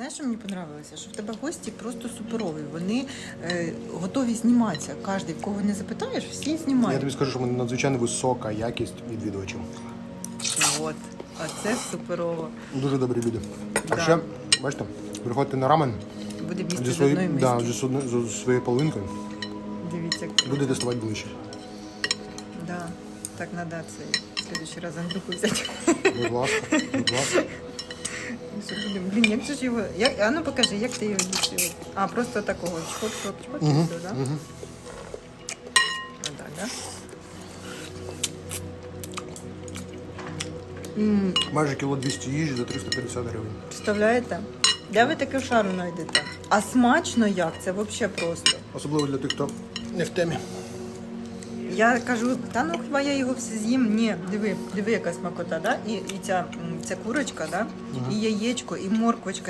Знаєш, що мені подобалося? Що в тебе гості просто суперові. Вони е, готові зніматися. Кожен, в кого не запитаєш, всі знімають. Я тобі скажу, що в мене надзвичайно висока якість відвідувачів. От, оце суперово. Дуже добрі люди. А ще, бачите, приходьте на рамен Буде їсти зі, з одної миски. да, зі, су- зі своєю половинкою. Дивіться, як Буде тестувати ближче. Да. Так надо це в следующий раз Андрюху взяти. Будь ласка, будь ласка. Будемо? Блін, як же ж його. Як... А ну покажи, як ти його їсти? А, просто такого чпок, чпок, Угу, і все, да? угу. Отак, да? М, Майже кіло 200 їжі за 350 гривень. Представляєте? Де ви таке шару знайдете? А смачно як? Це взагалі просто. Особливо для тих, хто не в темі. Я кажу, та ну хіба я його все з'їм? Ні, диви, диви, яка смакота, да? І, і ця, м, ця курочка, да? і яєчко, і морквочка.